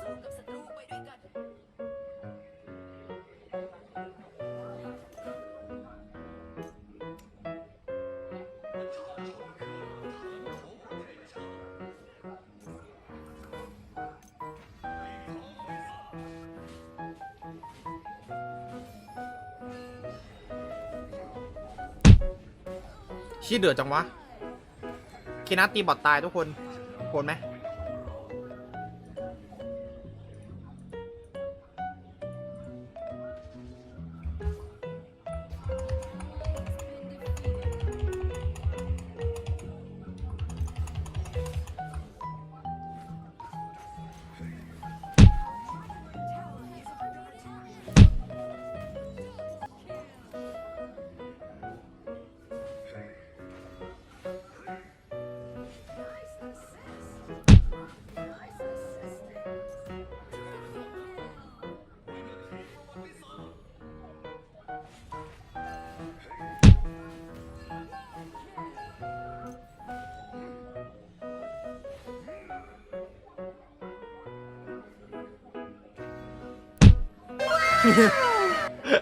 สู้กับศัตรูไปด้วยกัน ชี้เดือดจังวะคีนัทตีบอทตายทุกคนโคนไหม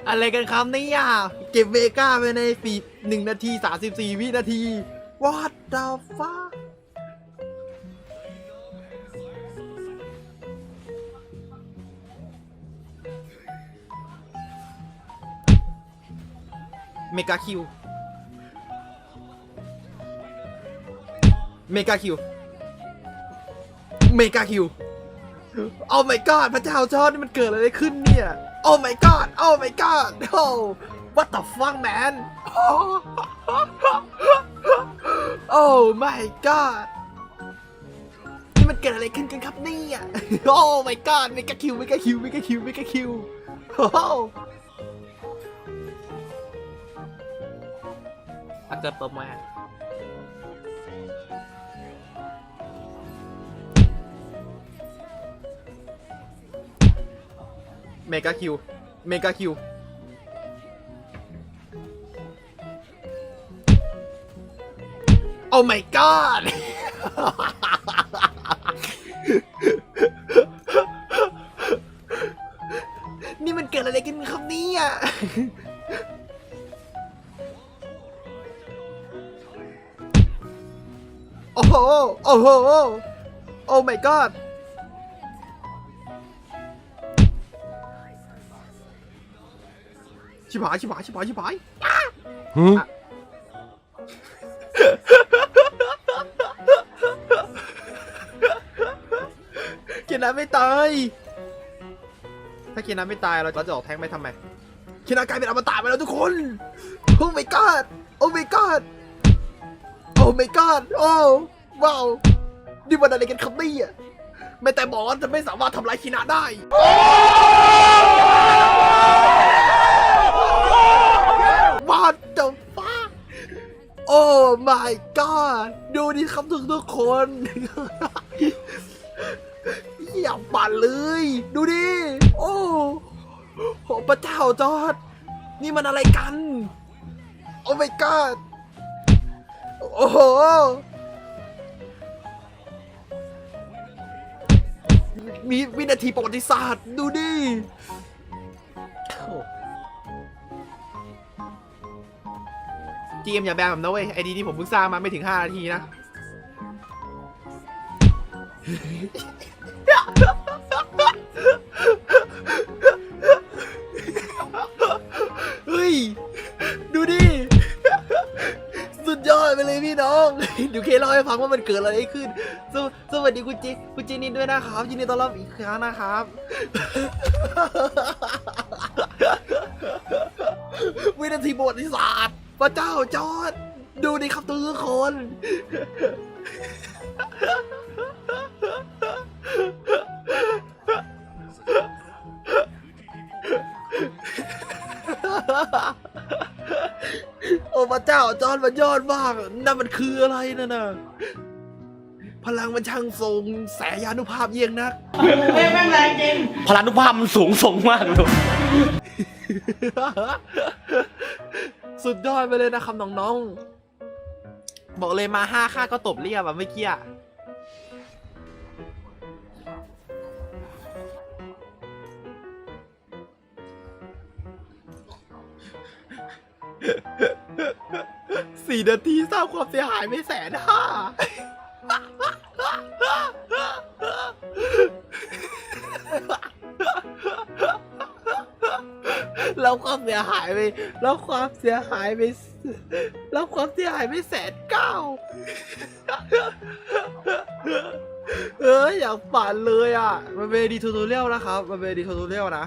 อะไรกันครับเนี่ยเก็บเวก้าไปในปีหนึ่งนาทีสามสิบสี่วินาที what the fuck เมกาคิว เมกาคิว เมกาคิวโอ้ my god พระเจ้าจอดนี่มันเกิดอะไรขึ้นเนี่ย โอ้ my god โอ้ my god โอ้ what the fuck man โอ้ my god นี่มันเกิดอะไรขึ้นกันครับเนี่ยโอ้ my god เมกคิวเมกคิวเมกคิวเมกคิวโอ้อาเกิดเปิดมา เมกาคิว เมกาคิว โอ้ my god นี่มันเกิดอะไรกันครับเนี่ยโอ้โห โอ้โห โอ้ my god ชิบหายชิบหายชิบหายชิบหายอะเกียร์น้ำไม่ตาย ถ้าเกียร์น้ำไม่ตายเราจะออกแทงค์ไปทำไมเกียร์น้ำกลายเป็นอมตะไปแล้วทุกคน โอ้ my god โอ้ my god โอ้ my god โอ้ว้าวนี่มันอะไรกันครับเนี่ยแม้แต่บอสจะไม่สามารถทำลายคีนาได้ my god ดูดิครับทุกทุกคนอย่าปั่นเลย ดูดิ โอ้โหพระเจ้าจอด นี่มันอะไรกัน โอ้ my god โอ้โหมีวินาทีประวัติศาสตร์ ดูดิ GM อย่าแบนผมนะเว้ยไอดีที่ผมเพิ่งสร้างมาไม่ถึง 5 นาทีนะ เฮ้ย ดูดิ สุดยอดไปเลยพี่น้องดี๋ยวเคเล่าให้ฟังว่ามันเกิดอะไรขึ้น สวสวัสดีคุณจีคุณจีนินด้วยนะครับยินดีต้อนรับอีกครั้งนะครับ วินาทีประวัติศาสตร์ พระเจ้าจอด ดูดิครับทุกคน โอ้พระเจ้าจอดมันยอดมาก นั่นมันคืออะไรนั่นน่ะ พลังมันช่างทรงแสยานุภาพเยี่ยงนักพลานุภาพมันสูงส่งมากเลย สุดยอดไปเลยนะครับน้องๆ บอกเลยมาห้าค่าก็ตบเรียบอะเมื่อกี้อะสี่นาทีสร้างความเสียหายไม่แสนห้า แล้วความเสียหายไปแล้วความเสียหายไปแล้วความเสียหายไปแสนเก้าเอออยากฝันเลยอะ มันเป็นดีทูตเรียลนะครับ มันเป็นดีทูตเรียลนะ